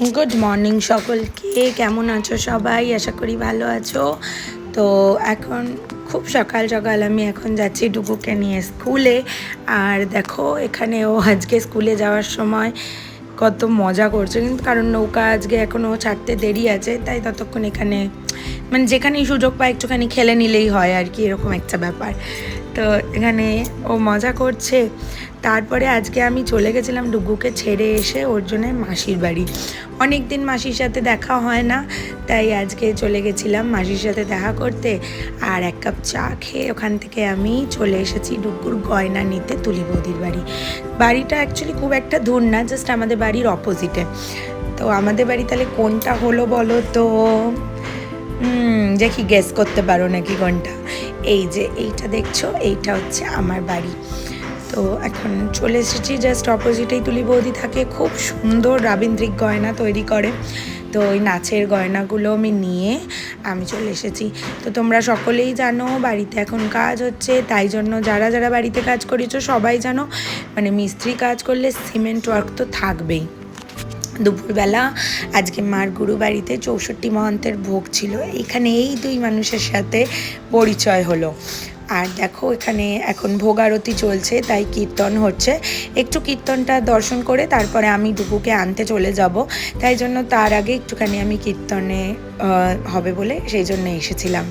Good morning সকলকে, কেমন আছো সবাই? আশা করি ভালো আছো। তো এখন খুব সকাল সকাল আমি এখন যাচ্ছি ডুবুকে নিয়ে স্কুলে। আর দেখো, এখানে ও আজকে স্কুলে যাওয়ার সময় কত মজা করছে। কিন্তু কারণ নৌকা আজকে এখনও ছাড়তে দেরি আছে, তাই ততক্ষণ এখানে মানে যেখানেই সুযোগ পায় একটুখানি খেলে নিলেই হয় আর কি, এরকম একটা ব্যাপার। তো এখানে ও মজা করছে। তারপরে আজকে আমি চলে গেছিলাম ডুগুকে ছেড়ে এসে ওর জন্য মাসির বাড়ি। অনেক দিন মাসির সাথে দেখা হয় না, তাই আজকে চলে গেছিলাম মাসির সাথে দেখা করতে। আর এক কাপ চা খেয়ে ওখান থেকে আমি চলে এসেছি ডুগুর গয়না নিতে তুলি বৌদির বাড়ি। বাড়িটা অ্যাকচুয়ালি খুব একটা দূর না জাস্ট আমাদের বাড়ির অপোজিটে তো আমাদের বাড়ি তাহলে কোনটা হলো বলো তো? দেখি গেস করতে পারো নাকি কোনটা? এই যে এইটা দেখছ, এইটা হচ্ছে আমার বাড়ি। তো এখন চলে এসেছি জাস্ট অপোজিটেই তুলি বৌদি থাকে। খুব সুন্দর রাবীন্দ্রিক গয়না তৈরি করে। তো ওই নাচের গয়নাগুলো আমি নিয়ে আমি চলে এসেছি। তো তোমরা সকলেই জানো, বাড়িতে এখন কাজ হচ্ছে, তাই জন্য যারা যারা বাড়িতে কাজ করেছ সবাই জানো মানে মিস্ত্রি কাজ করলে সিমেন্ট ওয়ার্ক তো থাকবেই। দুপুরবেলা আজকে মার গুরু বাড়িতে চৌষট্টি মহন্তের ভোগ ছিল। এখানে এই দুই মানুষের সাথে পরিচয় হলো। আর দেখো এখানে এখন ভোগ আরতি চলছে, তাই কীর্তন হচ্ছে। একটু কীর্তনটা দর্শন করে তারপরে আমি ডুবুকে আনতে চলে যাব। তাই জন্য তার আগে একটুখানি আমি কীর্তনে হবে বলে সেই জন্য এসেছিলাম।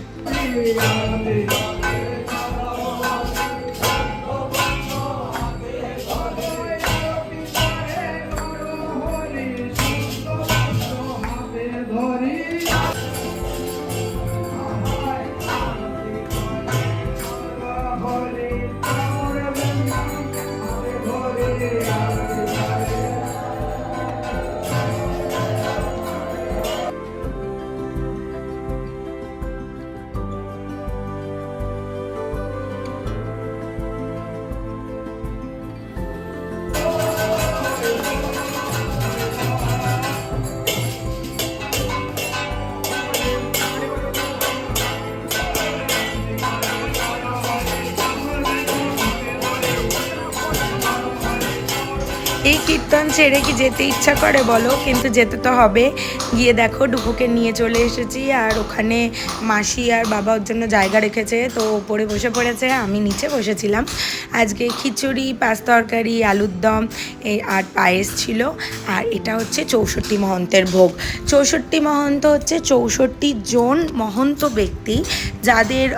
এই কীর্তন ছেড়ে কি যেতে ইচ্ছা করে বলো? কিন্তু যেতে তো হবে। গিয়ে দেখো, ডুবুকে নিয়ে চলে এসেছি আর ওখানে মাসি আর বাবা ওর জন্য জায়গা রেখেছে। তো ওপরে বসে পড়েছে, আমি নিচে বসেছিলাম। আজকে খিচুড়ি, পাঁচ তরকারি, আলুর দম, এই আর পায়েস ছিল। আর এটা হচ্ছে চৌষট্টি মহন্তের ভোগ। চৌষট্টি মহন্ত হচ্ছে চৌষট্টি জন মহন্ত ব্যক্তি যাদের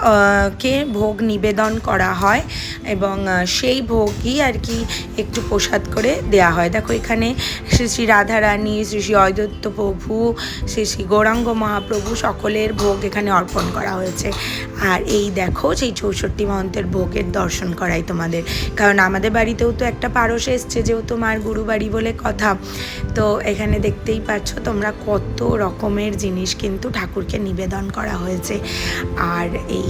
কে ভোগ নিবেদন করা হয়। এবং সেই ভোগই আর কি একটু প্রসাদ করে দেয়া হয়। দেখো এখানে শ্রী শ্রী রাধারানী, শ্রী শ্রী অদ্বৈত প্রভু, শ্রী শ্রী গৌরাঙ্গ মহাপ্রভু সকলের ভোগ এখানে অর্পণ করা হয়েছে। আর এই দেখো সেই চৌষট্টি মহন্তের ভোগের দর্শন করাই তোমাদের। কারণ আমাদের বাড়িতেও তো একটা পারস এসছে, যেহেতু মার গুরু বাড়ি বলে কথা। তো এখানে দেখতেই পাচ্ছ তোমরা কত রকমের জিনিস কিন্তু ঠাকুরকে নিবেদন করা হয়েছে। আর এই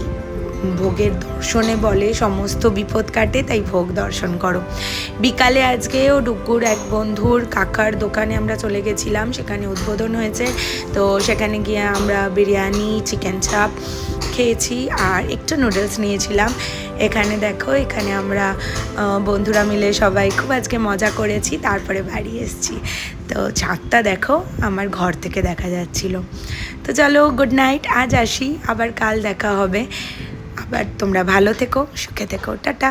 ভোগের দর্শনে বলে, সমস্ত বিপদ কাটে, তাই ভোগ দর্শন করো। বিকালে আজকেও ডুকুর এক বন্ধুর কাকার দোকানে আমরা চলে গেছিলাম, সেখানে উদ্বোধন হয়েছে। তো সেখানে গিয়ে আমরা বিরিয়ানি চিকেন চাপ খেয়েছি আর একটু নুডলস নিয়েছিলাম। এখানে দেখো, এখানে আমরা বন্ধুরা মিলে সবাই খুব আজকে মজা করেছি, তারপরে বাড়ি এসেছি। তো ছাদটা দেখো, আমার ঘর থেকে দেখা যাচ্ছিল। তো চলো গুড নাইট আজ আসি, আবার কাল দেখা হবে। আবার তোমরা ভালো থেকো সুখে থেকো টাটা।